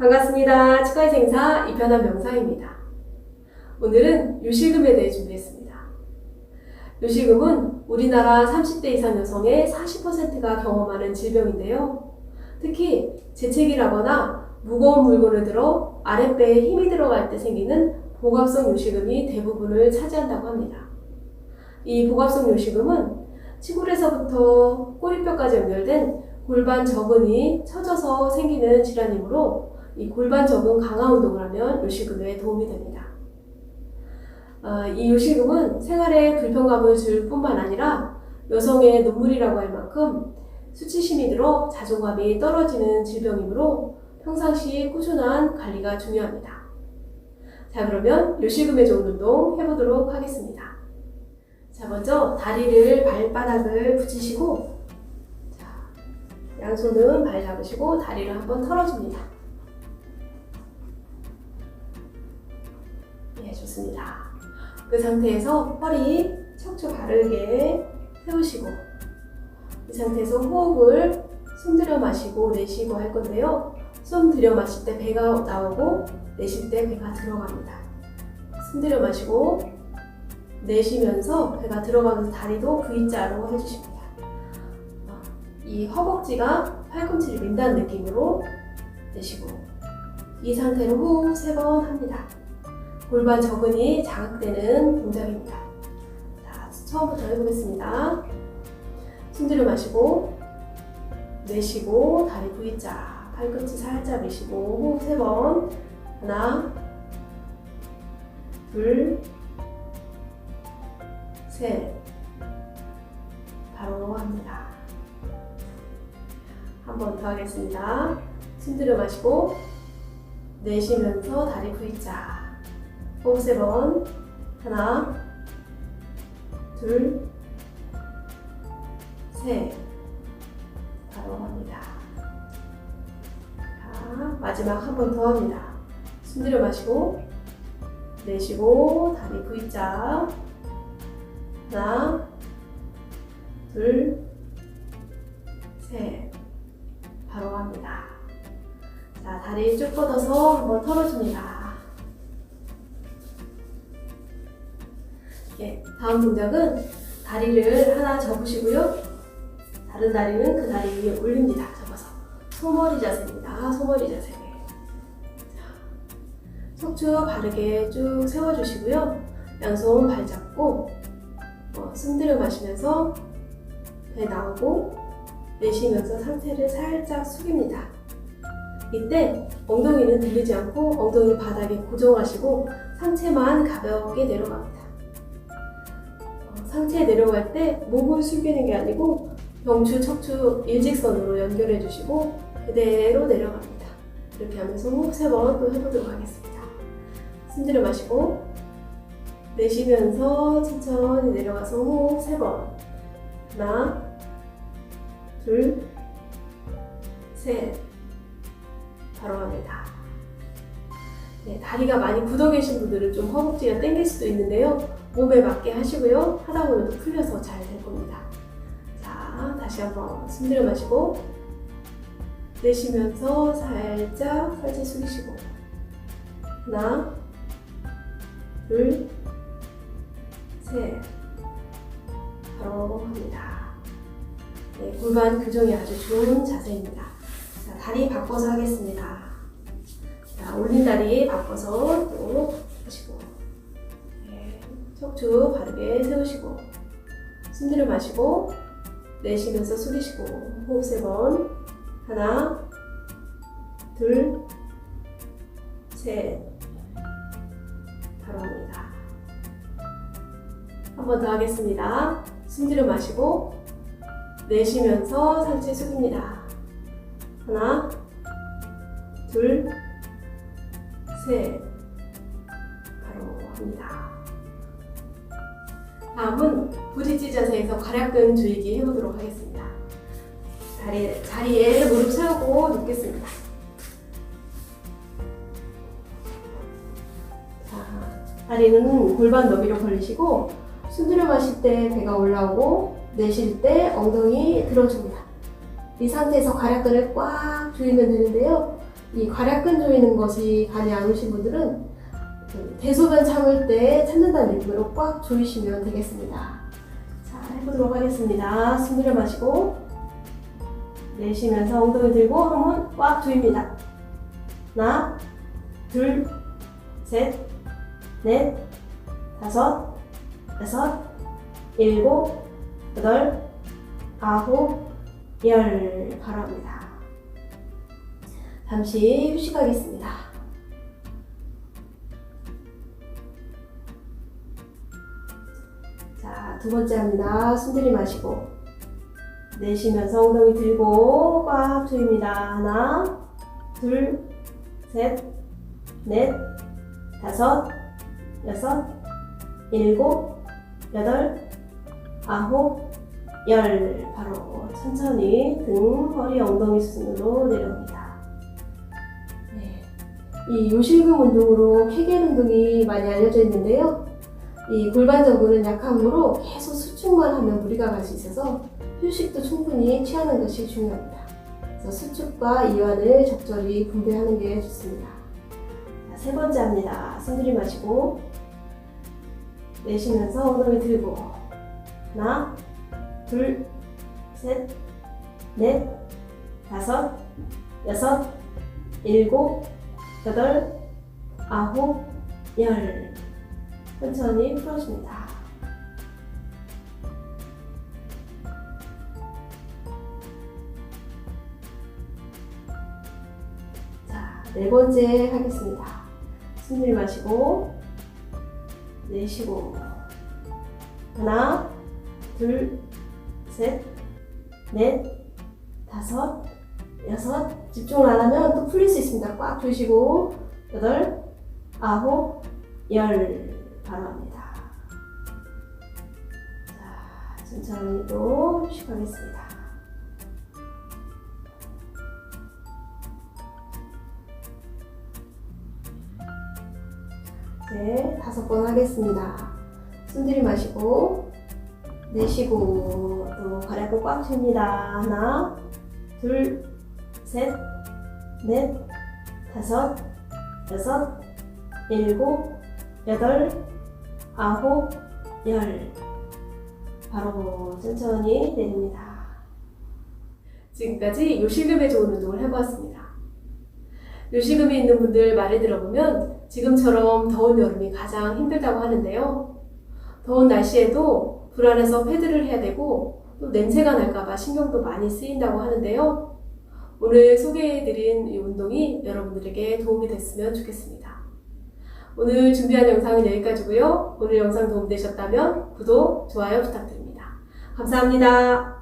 반갑습니다. 치과의 생사 이편한 명사입니다. 오늘은 요실금에 대해 준비했습니다. 요실금은 우리나라 30대 이상 여성의 40%가 경험하는 질병인데요. 특히 재채기라거나 무거운 물건을 들어 아랫배에 힘이 들어갈 때 생기는 복압성 요실금이 대부분을 차지한다고 합니다. 이 복압성 요실금은 치골에서부터 꼬리뼈까지 연결된 골반 저근이 처져서 생기는 질환이므로 이 골반 저근 강화 운동을 하면 요실금에 도움이 됩니다. 아, 이 요실금은 생활에 불편감을 줄 뿐만 아니라 여성의 눈물이라고 할 만큼 수치심이 들어 자존감이 떨어지는 질병이므로 평상시 꾸준한 관리가 중요합니다. 자, 그러면 요실금에 좋은 운동 해보도록 하겠습니다. 자, 먼저 다리를 발바닥을 붙이시고, 자, 양손은 발 잡으시고 다리를 한번 털어줍니다. 예, 좋습니다. 그 상태에서 허리 척추 바르게 세우시고, 이 상태에서 호흡을 숨 들여 마시고 내쉬고 할 건데요. 숨 들여 마실 때 배가 나오고 내쉴 때 배가 들어갑니다. 숨 들여 마시고 내쉬면서 배가 들어가면서 다리도 V자로 해주십니다. 어, 이 허벅지가 팔꿈치를 민다는 느낌으로 내쉬고 이 상태로 호흡 세 번 합니다. 골반 저근이 자극되는 동작입니다. 자, 처음부터 해보겠습니다. 숨 들여 마시고 내쉬고 다리 V자 팔꿈치 살짝 미시고 호흡 세 번 하나 둘 셋. 바로 합니다. 한 번 더 하겠습니다. 숨 들여 마시고 내쉬면서 다리 V자. 호흡 세 번. 하나, 둘, 셋. 바로 합니다. 자, 마지막 한 번 더 합니다. 숨 들여 마시고 내쉬고 다리 V자. 하나, 둘, 셋. 바로 합니다. 자, 다리 쭉 뻗어서 한번 털어줍니다. 다음 동작은 다리를 하나 접으시고요. 다른 다리는 그 다리 위에 올립니다. 접어서. 소머리 자세입니다. 소머리 자세. 자, 척추 바르게 쭉 세워주시고요. 양손 발 잡고 어, 숨 들여 마시면서 배 나오고 내쉬면서 상체를 살짝 숙입니다. 이때 엉덩이는 들리지 않고 엉덩이 바닥에 고정하시고 상체만 가볍게 내려갑니다. 어, 상체 내려갈 때 목을 숙이는 게 아니고 병추, 척추 일직선으로 연결해 주시고 그대로 내려갑니다. 이렇게 하면서 호흡 세 번 또 해보도록 하겠습니다. 숨 들여 마시고 내쉬면서 천천히 내려가서 호흡 세 번. 하나, 둘, 셋. 바로 합니다. 네, 다리가 많이 굳어 계신 분들은 좀 허벅지가 당길 수도 있는데요. 몸에 맞게 하시고요. 하다 보면 또 풀려서 잘 될 겁니다. 자, 다시 한번 숨 들여 마시고 내쉬면서 살짝 살짝 숙이시고 하나, 둘, 셋. 바로 합니다. 네, 골반 교정이 아주 좋은 자세입니다. 자, 다리 바꿔서 하겠습니다. 자, 올린 다리 바꿔서 또 하시고, 네, 척추 바르게 세우시고, 숨 들여 마시고, 내쉬면서 숙이시고, 호흡 세 번. 하나, 둘, 셋. 바로 합니다. 한 번 더 하겠습니다. 숨 들여 마시고 내쉬면서 상체 숙입니다. 하나, 둘, 셋. 바로 합니다. 다음은 브릿지 자세에서 괄약근 줄이기 해보도록 하겠습니다. 다리, 자리에 무릎 세우고 눕겠습니다. 자, 다리는 골반 너비로 벌리시고 숨 들여 마실 때 배가 올라오고 내쉴 때 엉덩이 들어줍니다. 이 상태에서 괄약근을 꽉 조이면 되는데요. 이 괄약근 조이는 것이 간이 안 오신 분들은 그 대소변 참을 때 참는다는 느낌으로 꽉 조이시면 되겠습니다. 자, 해보도록 하겠습니다. 숨 들여 마시고 내쉬면서 엉덩이 들고 한번 꽉 조입니다. 하나, 둘, 셋, 넷, 다섯, 여섯, 일곱, 여덟, 아홉, 열 바랍니다. 잠시 휴식하겠습니다. 두 번째 합니다. 숨 들이마시고 내쉬면서 엉덩이 들고 꽉 조입니다. 하나, 둘, 셋, 넷, 다섯, 여섯, 일곱, 여덟, 아홉, 열. 바로 천천히 등, 허리, 엉덩이 수순으로 내려옵니다. 네. 이 요실금 운동으로 케겔 운동이 많이 알려져 있는데요. 이 골반저근은 약하므로 계속 수축만 하면 무리가 갈 수 있어서 휴식도 충분히 취하는 것이 중요합니다. 그래서 수축과 이완을 적절히 분배하는 게 좋습니다. 자, 세 번째 합니다. 숨 들이마시고 내쉬면서 엉덩이 들고 하나, 둘, 셋, 넷, 다섯, 여섯, 일곱, 여덟, 아홉, 열. 천천히 풀어줍니다. 자, 네 번째 하겠습니다. 숨 들이마시고 내쉬고 하나, 둘, 셋, 넷, 다섯, 여섯. 집중을 안 하면 또 풀릴 수 있습니다. 꽉 조시고 여덟, 아홉, 열 바로 합니다. 자, 천천히 또 휴식하겠습니다. 이제 다섯 번 하겠습니다. 숨 들이마시고 내쉬고 또 가래고 꽉 줍니다. 하나, 둘, 셋, 넷, 다섯, 여섯, 일곱, 여덟, 아홉, 열. 바로 천천히 내립니다. 지금까지 요실금에 좋은 운동을 해보았습니다. 요실금이 있는 분들 말을 들어보면 지금처럼 더운 여름이 가장 힘들다고 하는데요. 더운 날씨에도 불안해서 패드를 해야 되고 또 냄새가 날까봐 신경도 많이 쓰인다고 하는데요. 오늘 소개해드린 이 운동이 여러분들에게 도움이 됐으면 좋겠습니다. 오늘 준비한 영상은 여기까지고요. 오늘 영상 도움되셨다면 구독, 좋아요 부탁드립니다. 감사합니다.